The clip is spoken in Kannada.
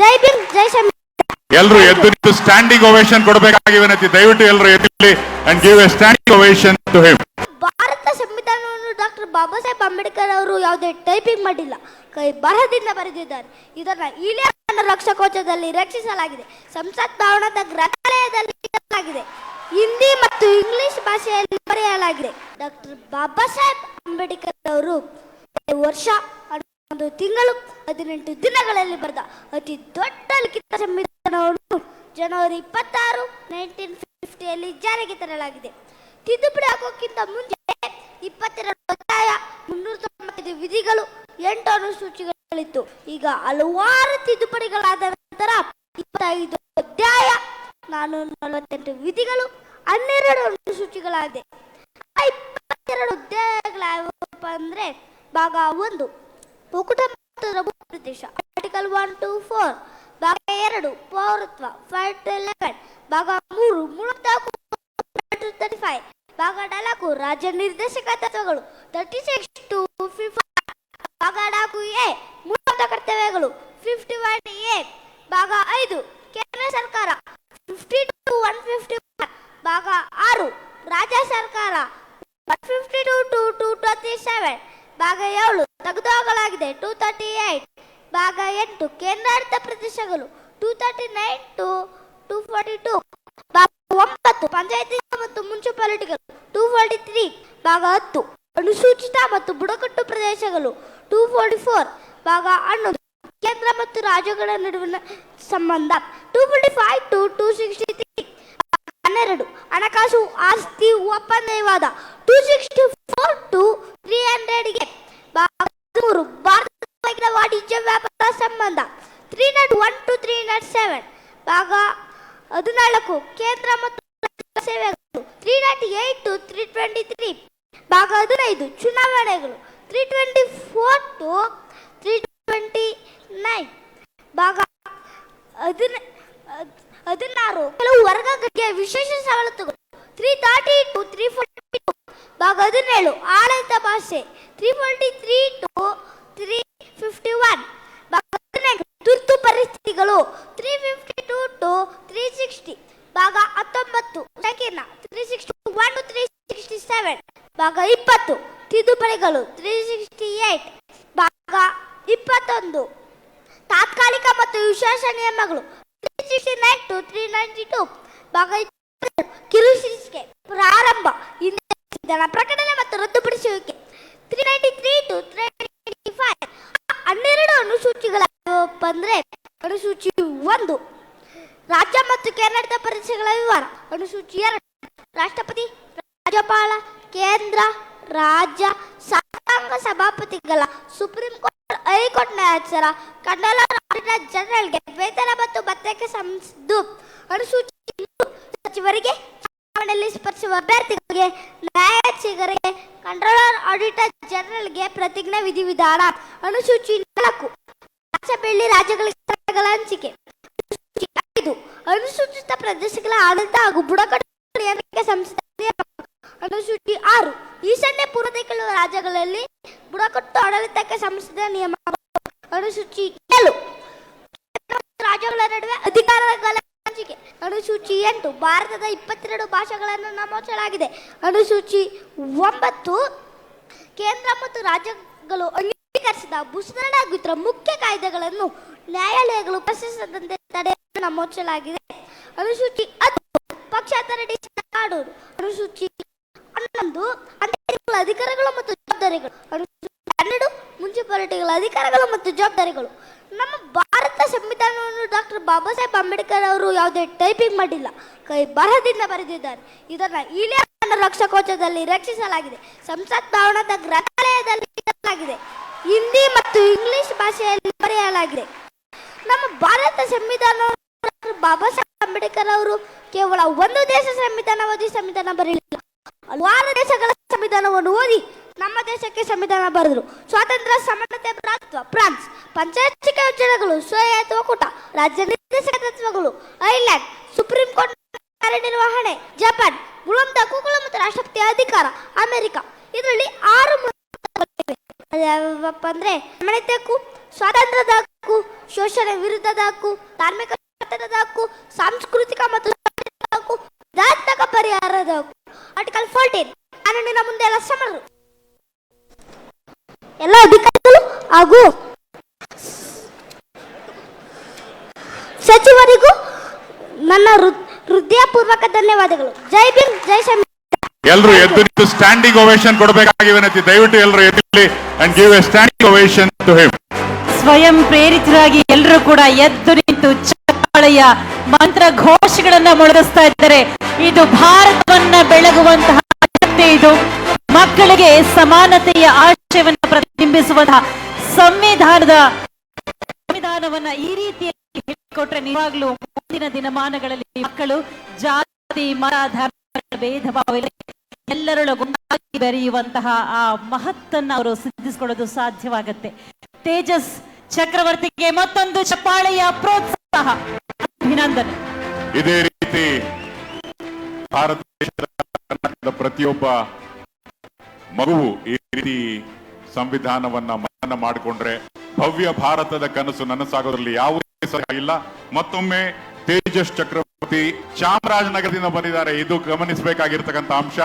ಜೈ ಭೀಮ್ ಜೈ ಎಲ್ಲರೂ ಎದ್ದು ನಿಂತು ಸ್ಟ್ಯಾಂಡಿಂಗ್ ಓವೇಶನ್ ಕೊಡಬೇಕಾಗಿ ವಿನಂತಿ. ದಯವಿಟ್ಟು ಎಲ್ಲರೂ ಎದ್ದು and give a standing ovation to him Bharat ಸಂವಿಧಾನವನ್ನು ಡಾಕ್ಟರ್ ಬಾಬಾ ಸಾಹೇಬ್ ಅಂಬೇಡ್ಕರ್ ಅವರು ಯಾವುದೇ ಟೈಪಿಂಗ್ ಮಾಡಿಲ್ಲ. ಕೈ ಬರಹದಿಂದ ಬರೆದಿದ್ದಾರೆ. ಇದನ್ನ ಇಳಿಯ ರಕ್ಷಕೋಚದಲ್ಲಿ ರಕ್ಷಿಸಲಾಗಿದೆ. ಸಂಸತ್ ಭವನದ ಗ್ರಂಥಾಲಯದಲ್ಲಿ ಇಡಲಾಗಿದೆ. ಹಿಂದಿ ಮತ್ತು ಇಂಗ್ಲಿಷ್ ಭಾಷೆಯಲ್ಲಿ ಬರೆಯಲಾಗಿದೆ. ಡಾಕ್ಟರ್ ಬಾಬಾ ಸಾಹೇಬ್ ಅಂಬೇಡ್ಕರ್ ಅವರು ವರ್ಷ ಒಂದು ತಿಂಗಳು ಹದಿನೆಂಟು ದಿನಗಳಲ್ಲಿ ಬರೆದ ಅತಿ ದೊಡ್ಡ ಲಿಖಿತ ಸಂವಿಧಾನವನ್ನು ಜನವರಿ ಇಪ್ಪತ್ತಾರು ನೈನ್ಟೀನ್ ಫಿಫ್ಟಿಯಲ್ಲಿ ಜಾರಿಗೆ ತರಲಾಗಿದೆ. ತಿದ್ದುಪಡಿ ಹಾಕೋಕ್ಕಿಂತ ಮುಂಚೆ ಇಪ್ಪತ್ತೆರಡು ಅಧ್ಯಾಯ ಮುನ್ನೂರ ತೊಂಬತ್ತೈದು ವಿಧಿಗಳು ಎಂಟು ಅನುಸೂಚಿಗಳಿತ್ತು. ಈಗ ಹಲವಾರು ತಿದ್ದುಪಡಿಗಳಾದ ನಂತರ ಇಪ್ಪತ್ತೈದು ಅಧ್ಯಾಯ ನಾನೂರ ನಲವತ್ತೆಂಟು ವಿಧಿಗಳು ಹನ್ನೆರಡು ಅನುಸೂಚಿಗಳಾಗಿದೆ. ಇಪ್ಪತ್ತೆರಡು ಅಧ್ಯಾಯಗಳಾವಪ್ಪ ಅಂದ್ರೆ ಭಾಗ ಒಂದು. ಒಕ್ಕೂಟ ಪ್ರದೇಶ ಆರ್ಟಿಕಲ್ ಒನ್ ಟು ಫೋರ್ ಭಾಗ ಎರಡು, ಪೌರತ್ವ. ಫೈವ್ ಟು ಲೆವೆನ್ ಭಾಗ ಮೂರು ಮೂವತ್ನಾಲ್ಕು ತರ್ಟಿ ಫೈವ್ ಭಾಗ ನಾಲ್ಕು, ರಾಜ್ಯ ನಿರ್ದೇಶಕ ತತ್ವಗಳು. ತರ್ಟಿ ಸಿಕ್ಸ್ ಟು ಫಿಫ್ಟಿ ಭಾಗ ನಾಲ್ಕು ಎ ಮೂಲಭೂತ ಕರ್ತವ್ಯಗಳು. ಫಿಫ್ಟಿ ಒನ್ ಎ ಭಾಗ ಐದು, ಕೇಂದ್ರ ಸರ್ಕಾರ. ಫಿಫ್ಟಿ ಟು ಒನ್ ಫಿಫ್ಟಿ ಭಾಗ ಆರು, ರಾಜ್ಯ ಸರ್ಕಾರ. One fifty two to two twenty seven ಭಾಗ ಏಳು ತೆಗೆದುಹಾಕಲಾಗಿದೆ. ಟೂ ತರ್ಟಿ ಏಟ್ ಭಾಗ ಎಂಟು, ಕೇಂದ್ರಾಡಳಿತ ಪ್ರದೇಶಗಳು. Two thirty nine to two forty two ಭಾಗ ಒಂಬತ್ತು, ಪಂಚಾಯತಿ ಮತ್ತು ಮುನ್ಸಿಪಾಲಿಟಿಗಳು. ಟೂ ಫಾರ್ಟಿ ತ್ರೀ ಭಾಗ ಹತ್ತು, ಅನುಸೂಚಿತ ಮತ್ತು ಬುಡಕಟ್ಟು ಪ್ರದೇಶಗಳು. ಟೂ ಫಾರ್ಟಿ ಫೋರ್ ಭಾಗ ಹನ್ನೊಂದು, ಕೇಂದ್ರ ಮತ್ತು ರಾಜ್ಯಗಳ ನಡುವಿನ ಸಂಬಂಧ. Two forty five to two sixty three ಹನ್ನೆರಡು, ಹಣಕಾಸು ಆಸ್ತಿ ಒಪ್ಪಂದವಾದ two sixty four to three ಹಂಡ್ರೆಡ್ಗೆ ಮೂರು ಭಾರತ ವಾಣಿಜ್ಯ ವ್ಯಾಪಾರ ಸಂಬಂಧ. Three naught one to three naught seven ಭಾಗ ಹದಿನಾಲ್ಕು. ಕೇಂದ್ರ ಮತ್ತು ಸೇವೆಗಳು. Three naught eight to three twenty three ಭಾಗ ಹದಿನೈದು. ಚುನಾವಣೆಗಳು. Three twenty four to three twenty nine ಭಾಗ ಹದಿನ ಹದ್- ಹದಿನಾರು. ಕೆಲವು ವರ್ಗಗಳಿಗೆ ವಿಶೇಷ ಸವಲತ್ತುಗಳು. Three thirty to three forty two ಭಾಗ ಹದಿನೇಳು. ಆಡಳಿತ ಭಾಷೆ. Three forty three to fifty one ತುರ್ತು ಪರಿಸ್ಥಿತಿಗಳು three fifty two to three sixty ಭಾಗ ಹತ್ತೊಂಬತ್ತು. Second three sixty one three sixty seven ಭಾಗ ಇಪ್ಪತ್ತು. ತಿದ್ದುಪಡಿಗಳು ತ್ರೀ ಸಿಕ್ಸ್ಟಿ ಏಟ್ ಭಾಗ ಇಪ್ಪತ್ತೊಂದು. ತಾತ್ಕಾಲಿಕ ಮತ್ತು ವಿಶೇಷ ನಿಯಮಗಳು three sixty nine to three ninety two ಭಾಗ ಕಿರುಶಿಕ್ಷೆ ಪ್ರಾರಂಭ. ಇಂದಿನ ಪ್ರಕಟಣೆ ಮತ್ತು ರದ್ದುಪಡಿಸುವಿಕೆ. Three ninety three to three ಅಂದ್ರೆ ಅನುಸೂಚಿ ಒಂದು. ರಾಜ್ಯ ಮತ್ತು ಕೇಂದ್ರಾಡಳಿತ ಪ್ರದೇಶಗಳ ವಿವರ. ಅನುಸೂಚಿ ಎರಡು. ರಾಷ್ಟ್ರಪತಿ, ರಾಜ್ಯಪಾಲ, ಕೇಂದ್ರ, ರಾಜ್ಯ ಶಾಸಕಾಂಗ ಸಭಾಪತಿಗಳ, ಸುಪ್ರೀಂ ಕೋರ್ಟ್, ಹೈಕೋರ್ಟ್ ನ್ಯಾಯಾಧೀಶರ ಕಂಡಲ ಜನರಲ್ಗೆ ವೇತನ ಮತ್ತು ಭತ್ತಕ್ಕೆ ಸಂಬಂಧಿಸಿದ್ದು ಅನುಸೂಚಿ ಸಚಿವರಿಗೆ, ಚುನಾವಣೆಯಲ್ಲಿ ಸ್ಪರ್ಶಿಸುವ ಅಭ್ಯರ್ಥಿಗಳಿಗೆ ನ್ಯಾಯಾಧೀಶರಿಗೆ ಕಂಟ್ರೋಲರ್ ಆಡಿಟರ್ ಜನರಲ್ಗೆ ಪ್ರತಿಜ್ಞಾ ವಿಧಿವಿಧಾನ. ಅನುಸೂಚಿ ನಾಲ್ಕು. ಬೆಳ್ಳಿ ರಾಜ್ಯಗಳ ಹಂಚಿಕೆ. ಅನುಸೂಚಿತ ಪ್ರದೇಶಗಳ ಆಡಳಿತ ಹಾಗೂ ಬುಡಕಟ್ಟು ಸಂಸ್ಥೆ ಅನುಸೂಚಿ ಆರು, ಈಶಾನ್ಯ ಪೂರ್ವದ ಕೆಲವು ರಾಜ್ಯಗಳಲ್ಲಿ ಬುಡಕಟ್ಟು ಆಡಳಿತಕ್ಕೆ ಸಂಸ್ಥೆ ನಿಯಮ. ಅನುಸೂಚಿ ಏಳು ರಾಜ್ಯಗಳ ನಡುವೆ ಅಧಿಕಾರಗಳ ಹಂಚಿಕೆ. ಅನುಸೂಚಿ ಎಂಟು, ಭಾರತದ ಇಪ್ಪತ್ತೆರಡು ಭಾಷೆಗಳನ್ನು ನಮೋಚಲಾಗಿದೆ ಅನುಸೂಚಿ ಒಂಬತ್ತು, ಕೇಂದ್ರ ಮತ್ತು ರಾಜ್ಯಗಳು ಅಂಗೀಕರಿಸಿದ ಮುದ್ರಣ ಮುಖ್ಯ ಕಾಯ್ದೆಗಳನ್ನು ನ್ಯಾಯಾಲಯಗಳು ಪ್ರಶ್ನಿಸದಂತೆ ತಡೆಯಲು ನಮೂದಿಸಲಾಗಿದೆ. ಅನುಸೂಚಿ ಹತ್ತು ಪಕ್ಷಾಂತರ ಕಾಡೂರು ಅನುಸೂಚಿ ಹನ್ನೊಂದು ಅಧಿಕಾರಗಳು ಮತ್ತು ಜವಾಬ್ದಾರಿಗಳು. ಅನುಸೂಚಿ ಹನ್ನೆರಡು ಮುನ್ಸಿಪಾಲಿಟಿಗಳ ಅಧಿಕಾರಗಳು ಮತ್ತು ಜವಾಬ್ದಾರಿಗಳು. ನಮ್ಮ ಭಾರತ ಸಂವಿಧಾನವನ್ನು ಡಾಕ್ಟರ್ ಬಾಬಾ ಸಾಹೇಬ್ ಅಂಬೇಡ್ಕರ್ ಅವರು ಯಾವುದೇ ಟೈಪಿಂಗ್ ಮಾಡಿಲ್ಲ. ಕೈ ಬರಹದಿಂದ ಬರೆದಿದ್ದಾರೆ. ಇದನ್ನ ಇಳಿಯ ರಕ್ಷಕೋಚದಲ್ಲಿ ರಕ್ಷಿಸಲಾಗಿದೆ. ಸಂಸತ್ ಭವನದ ಇಡಲಾಗಿದೆ ಹಿಂದಿ ಮತ್ತು ಇಂಗ್ಲಿಷ್ ಭಾಷೆಯಲ್ಲಿ ಬರೆಯಲಾಗಿದೆ. ನಮ್ಮ ಭಾರತ ಸಂವಿಧಾನ ಬಾಬಾ ಸಾಹೇಬ್ ಅಂಬೇಡ್ಕರ್ ಅವರು ಕೇವಲ ಒಂದು ದೇಶ ಸಂವಿಧಾನ ಓದಿ ಸಂವಿಧಾನ ಬರೆಯಲಿಲ್ಲ ಹಲವಾರು ದೇಶಗಳ ಸಂವಿಧಾನವನ್ನು ಓದಿ ನಮ್ಮ ದೇಶಕ್ಕೆ ಸಂವಿಧಾನ ಬರೆದರು. ಸ್ವಾತಂತ್ರ್ಯ ಸಮಾನತೆ ಭ್ರಾತೃತ್ವ ಫ್ರಾನ್ಸ್, ಪಂಚಾಯತ್ ಯೋಜನೆಗಳು ಸ್ವಯತ್ ಒಕ್ಕೂಟ ರಾಜ್ಯ ನಿರ್ದೇಶಕತ್ವಗಳು ಐಲ್ಯಾಂಡ್ ಸುಪ್ರೀಂ ಕೋರ್ಟ್ ಕಾರ್ಯನಿರ್ವಹಣೆ, ಜಪಾನ್ ಗುಣಮಟ್ಟ ಹಕ್ಕುಗಳು ಮತ್ತು ರಾಷ್ಟ್ರಪತಿ ಅಧಿಕಾರ, ಅಮೆರಿಕ. ಇದರಲ್ಲಿ ಆರು. ಅದ್ಯಾವಪ್ಪ ಅಂದ್ರೆ ಸಮಾನತೆ ಹಕ್ಕು ಸ್ವಾತಂತ್ರ್ಯದ ಹಕ್ಕು ಶೋಷಣೆ ವಿರುದ್ಧದ ಹಕ್ಕು ಧಾರ್ಮಿಕ ಹಕ್ಕು ಸಾಂಸ್ಕೃತಿಕ ಮತ್ತು ಹಕ್ಕು ಧಾತ್ಮಕ ಪರಿಹಾರದ ಹಕ್ಕು ಆರ್ಟಿಕಲ್ ಫೋರ್ಟೀನ್ ಕಾನೂನಿನ ಮುಂದೆ ಎಲ್ಲ ಸಮರು ಎಲ್ಲ ಅಧಿಕಾರಿಗಳು ಹಾಗೂ ಸಚಿವರಿಗೂ ನನ್ನ ಹೃದಯಪೂರ್ವಕ ಧನ್ಯವಾದಗಳು. ಜೈ ಭೀಮ್, ಜೈ ಶ್ರೀ ಎಲ್ಲರೂ ಎದ್ದು ನಿಂತು ಸ್ಟ್ಯಾಂಡಿಂಗ್ ಓವೇಶನ್ ಕೊಡಬೇಕಾಗಿ ವಿನಂತಿ ದಯವಿಟ್ಟು ಎಲ್ಲರೂ ಎದ್ದು and give a standing ovation to him ಸ್ವಯಂ ಪ್ರೇರಿತರಾಗಿ ಎಲ್ಲರೂ ಕೂಡ ಎದ್ದು ನಿಂತು ಚಪ್ಪಾಳೆಯ ಮಂತ್ರ ಘೋಷಗಳನ್ನ ಮೊಳಗಿಸ್ತಾ ಇದ್ದಾರೆ. ಇದು ಭಾರತವನ್ನ ಬೆಳಗುವಂತಹ ಇದು. ಮಕ್ಕಳಿಗೆ ಸಮಾನತೆಯ ಆಶಯವನ್ನ ಪ್ರತಿಬಿಂಬಿಸುವಂತಹ ಸಂವಿಧಾನದ ಸಂವಿಧಾನವನ್ನ ಈ ರೀತಿಯಾಗಿ ಹೇಳಿಕೊಟ್ರೆ ನಿಜವಾಗ್ಲೂ ಮುಂದಿನ ದಿನಮಾನಗಳಲ್ಲಿ ಮಕ್ಕಳು ಜಾತಿ, ಮತ, ಧರ್ಮ, ಭೇದ, ಭಾವ ಇಲ್ಲ. ಎಲ್ಲರೊಳಗೊಂದಾಗಿ ಬೆರೆಯುವಂತಹ ಆ ಮಹತ್ತನ್ನು ಅವರು ಸಿದ್ಧಿಸಿಕೊಳ್ಳೋದು ಸಾಧ್ಯವಾಗುತ್ತೆ. ತೇಜಸ್ ಚಕ್ರವರ್ತಿಗೆ ಮತ್ತೊಂದು ಚಪ್ಪಾಳೆಯ ಪ್ರೋತ್ಸಾಹ. ಅಭಿನಂದನೆ. ಇದೇ ರೀತಿ ಭಾರತ ದೇಶದ ಪ್ರತಿಯೊಬ್ಬ ಮಗುವು ಈ ರೀತಿ ಸಂವಿಧಾನವನ್ನ ಮನನ ಮಾಡಿಕೊಂಡ್ರೆ ಭವ್ಯ ಭಾರತದ ಕನಸು ನನಸಾಗೋದ್ರಲ್ಲಿ ಯಾವುದೇ ಇಲ್ಲ. ಮತ್ತೊಮ್ಮೆ ತೇಜಸ್ ಚಕ್ರವರ್ತಿ ಚಾಮರಾಜನಗರದಿಂದ ಬಂದಿದ್ದಾರೆ. ಇದು ಗಮನಿಸಬೇಕಾಗಿರ್ತಕ್ಕಂಥ ಅಂಶ.